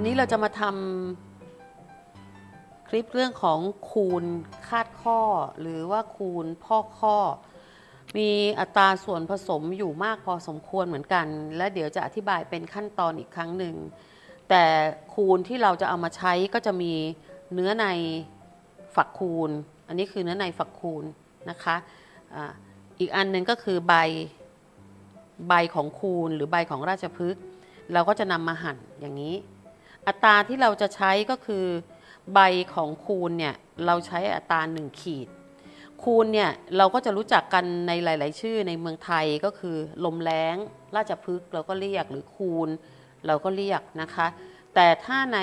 อันนี้เราจะมาทำคลิปเรื่องของคูณคาดข้อ หรือว่าคูณพ่อข้อ มีอัตราส่วนผสมอยู่มากพอสมควรเหมือนกัน และเดี๋ยวจะอธิบายเป็นขั้นตอนอีกครั้งหนึ่ง แต่คูณที่เราจะเอามาใช้ก็จะมีเนื้อในฝักคูณ อันนี้คือเนื้อในฝักคูณนะคะอ่าอีกอันหนึ่งก็คือใบใบของคูณหรือใบของราชพฤกษ์เราก็จะนำมาหั่นอย่างนี้ อัตราที่เราจะใช้ก็คือใบของคูณเนี่ยเราใช้อัตราหนึ่งขีด คูณเนี่ยเราก็จะรู้จักกันในหลาย ๆ ชื่อในเมืองไทยก็คือ ลมแรงราชพฤกษ์เราก็เรียกหรือคูณ เราก็เรียกนะคะ แต่ถ้าใน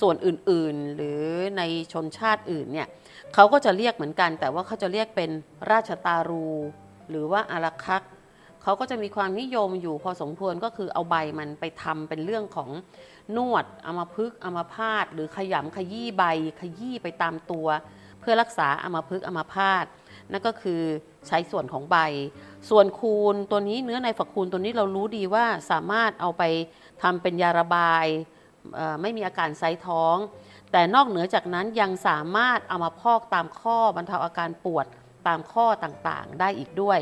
ส่วนอื่นๆ หรือในชนชาติอื่นเนี่ยเขาก็จะเรียกเหมือนกัน แต่ว่าเขาจะเรียกเป็นราชตารู หรือว่าอารักคัก เขาก็จะมีความนิยมอยู่พอสมควรก็คือเอาใบมันไปทำเป็นเรื่องของนวดอามาพึกอามาพาตหรือขยำขยี้ใบ ขยี้ไปตามตัว เพื่อรักษาอามาพึกอามาพาตนั่นก็คือใช้ส่วนของใบ ส่วนคูณตัวนี้เนื้อในฝักคูณตัวนี้เรารู้ดีว่าสามารถเอาไปทำเป็นยาระบายไม่มีอาการไซท้อง แต่นอกเหนือจากนั้นยังสามารถเอามาพอกตามข้อบรรเทาอาการปวดตามข้อต่างๆ ได้อีกด้วย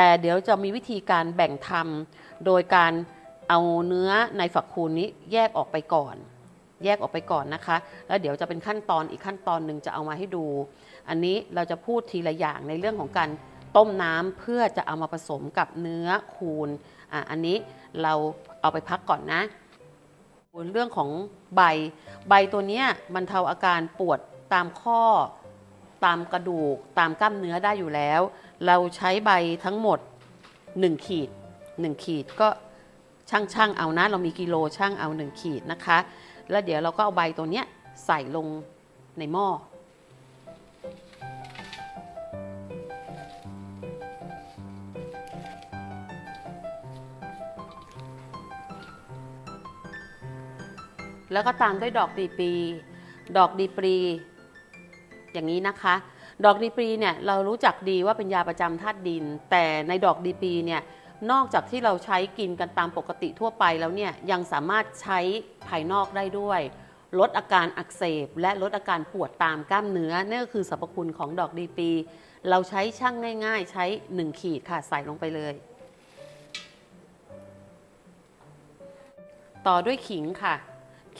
แต่เดี๋ยวจะมีวิธีการแบ่งทำโดยการเอาเนื้อในฝักคูณนี้แยกออกไปก่อน แยกออกไปก่อนนะคะ แล้วเดี๋ยวจะเป็นขั้นตอนอีกขั้นตอนหนึ่งจะเอามาให้ดู อันนี้เราจะพูดทีละอย่างในเรื่องของการต้มน้ำเพื่อจะเอามาผสมกับเนื้อคูณอะอันนี้เราเอาไปพักก่อนนะเรื่องของใบ ใบตัวเนี้ยบรรเทาอาการปวดตามข้อ ตามกระดูกตามกล้ามเนื้อได้อยู่แล้ว เราใช้ใบทั้งหมด 1 ขีด 1 ขีดก็ช่างช่างเอานะ เรามีกิโลช่างเอา 1 ขีดนะคะ แล้วเดี๋ยวเราก็เอาใบตัวเนี้ยใส่ลงในหม้อแล้วก็ตามด้วยดอกดีปรี ดอกดีปรี อย่างนี้นะคะ ดอกดีปรีเนี่ยเรารู้จักดีว่าเป็นยาประจำธาตุดิน แต่ในดอกดีปรีเนี่ยนอกจากที่เราใช้กินกันตามปกติทั่วไปแล้วเนี่ยยังสามารถใช้ภายนอกได้ด้วย ลดอาการอักเสบ และลดอาการปวดตามกล้ามเนื้อนั่นก็คือสรรพคุณของดอกดีปี เราใช้ช่างง่าย ๆ ใช้ 1 ขีดค่ะใส่ลงไปเลย ต่อด้วยขิงค่ะ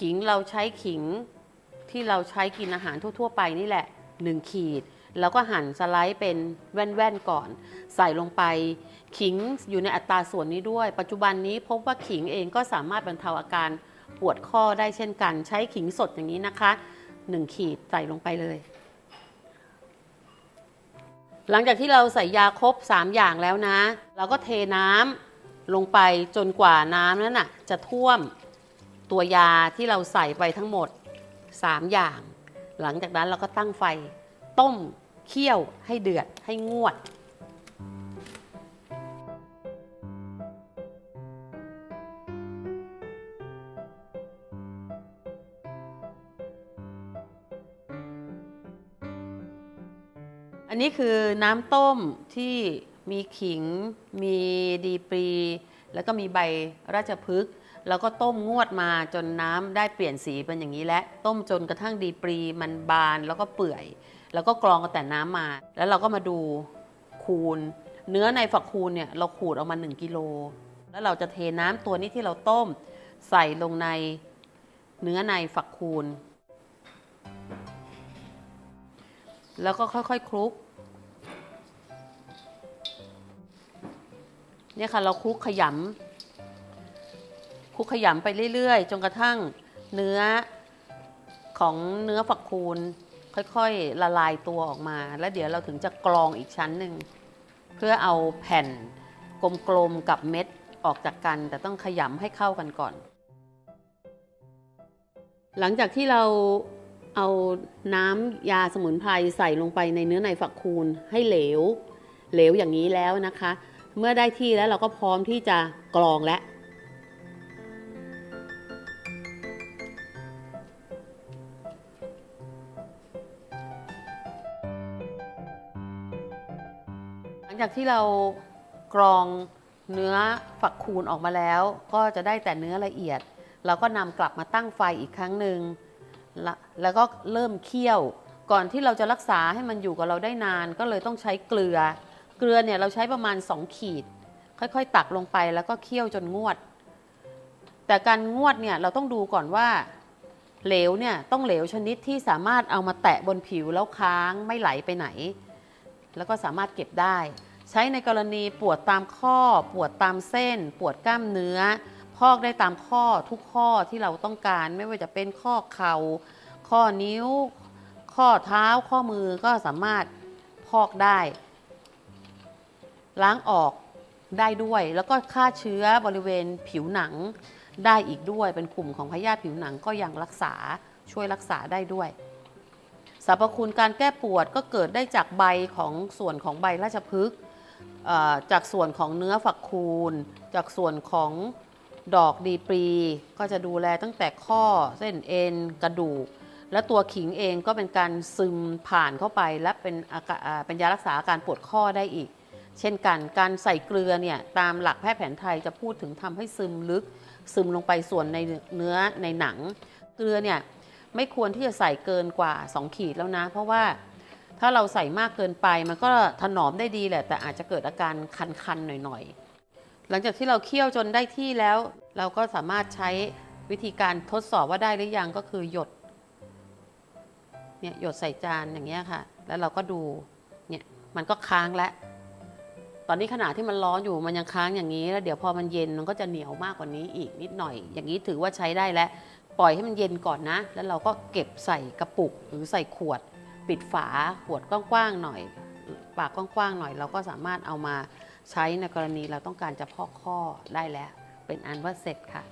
ขิงเราใช้ขิงที่เราใช้กินอาหารทั่ว ๆ ไปนี่แหละ 1 ขีด แล้วก็หั่นสไลด์เป็นแว่นๆก่อน ใส่ลงไป ขิงอยู่ในอัตราส่วนนี้ด้วย ปัจจุบันนี้พบว่าขิงเองก็สามารถบรรเทาอาการปวดข้อได้เช่นกัน ใช้ขิงสดอย่างนี้นะคะ 1 ขีดใส่ลงไปเลย หลังจากที่เราใส่ยาครบ 3 อย่างแล้วนะ เราก็เทน้ำลงไปจนกว่าน้ำนั้นน่ะจะท่วมตัวยาที่เราใส่ไปทั้งหมด 3 อย่าง หลังจากนั้นเราก็ตั้งไฟ ต้มเคี่ยวให้เดือดให้งวด อันนี้คือน้ำต้มที่มีขิง มีดีปรี แล้วก็มีใบราชพฤกษ์แล้วก็ต้มงวดมาจนน้ำได้เปลี่ยนสีเป็นอย่างนี้และต้มจนกระทั่งดีปรีมันบานแล้วก็เปื่อย แล้วก็กรองแต่น้ำมา แล้วเราก็มาดูคูณ เนื้อในฝักคูณเนี่ยเราขูดออกมา 1กิโลแล้วเราจะเทน้ำตัวนี้ที่เราต้มใส่ลงในเนื้อในฝักคูณ แล้วก็ค่อยๆคลุก เนี่ยค่ะเราคลุกขยำคลุกขยำไปเรื่อยๆ จนกระทั่งเนื้อของเนื้อฝักคูณค่อยๆ ละลายตัวออกมา แล้วเดี๋ยวเราถึงจะกรองอีกชั้นหนึ่ง เพื่อเอาแผ่นกลมๆกับเม็ดออกจากกัน แต่ต้องขยำให้เข้ากันก่อน หลังจากที่เราเอาน้ำยาสมุนไพรใส่ลงไปในเนื้อในฝักคูณให้เหลว เหลวอย่างนี้แล้วนะคะ เมื่อได้ที่แล้วเราก็พร้อมที่จะกรองแล้วหลังจากที่เรากรองเนื้อฝักคูณออกมาแล้ว ก็จะได้แต่เนื้อละเอียด เราก็นำกลับมาตั้งไฟอีกครั้งหนึ่งแล้วก็เริ่มเคี่ยว ก่อนที่เราจะรักษาให้มันอยู่กับเราได้นาน ก็เลยต้องใช้เกลือ เกลือเนี่ยเราใช้ประมาณ 2 ขีด ค่อยๆ ตักลงไปแล้วก็เคี่ยวจนงวด แต่การงวดเนี่ยเราต้องดูก่อนว่าเหลวเนี่ยต้องเหลวชนิดที่สามารถเอามาแตะบนผิวแล้วค้างไม่ไหลไปไหน แล้วก็สามารถเก็บได้ ใช้ในกรณีปวดตามข้อ ปวดตามเส้น ปวดกล้ามเนื้อ พอกได้ตามข้อทุกข้อที่เราต้องการไม่ว่าจะเป็นข้อเข่าข้อนิ้ว ข้อเท้าข้อมือก็สามารถพอกได้ ล้างออกได้ด้วย แล้วก็ฆ่าเชื้อบริเวณผิวหนังได้อีกด้วย เป็นกลุ่มของพยาธิผิวหนังก็ยังรักษาช่วยรักษาได้ด้วยสรรพคุณการแก้ปวดก็เกิดได้จากใบของส่วนของใบราชพฤกษ์จากส่วนของเนื้อฝักคูณ จากส่วนของดอกดีปรี ก็จะดูแลตั้งแต่ข้อเส้นเอ็นกระดูก และตัวขิงเองก็เป็นการซึมผ่านเข้าไป และเป็นเป็นยารักษาอาการปวดข้อได้อีก เช่นกันการใส่เกลือเนี่ยตามหลักแพทย์แผนไทยจะพูดถึงทำให้ซึมลึก ซึมลงไปส่วนในเนื้อในหนัง เกลือเนี่ยไม่ควรที่จะใส่เกินกว่า 2 ขีดแล้วนะ เพราะว่าถ้าเราใส่มากเกินไปมันก็ถนอมได้ดีแหละ แต่อาจจะเกิดอาการคันๆหน่อยๆ หลังจากที่เราเคี่ยวจนได้ที่แล้ว เราก็สามารถใช้วิธีการทดสอบว่าได้หรือยังก็คือหยดเนี่ยหยดใส่จานอย่างเงี้ยค่ะ แล้วเราก็ดูเนี่ยมันก็ค้างแล้ว ตอนนี้ขณะที่มันร้อนอยู่มันยังค้างอย่างนี้ แล้วเดี๋ยวพอมันเย็นมันก็จะเหนียวมากกว่านี้อีกนิดหน่อย อย่างนี้ถือว่าใช้ได้แล้ว ปล่อยให้มันเย็นก่อนนะ แล้วเราก็เก็บใส่กระปุกหรือใส่ขวด ปิดฝาขวดกว้างๆหน่อย ปากกว้างๆหน่อย เราก็สามารถเอามาใช้ในกรณีเราต้องการจะพอกข้อได้แล้ว เป็นอันว่าเสร็จค่ะ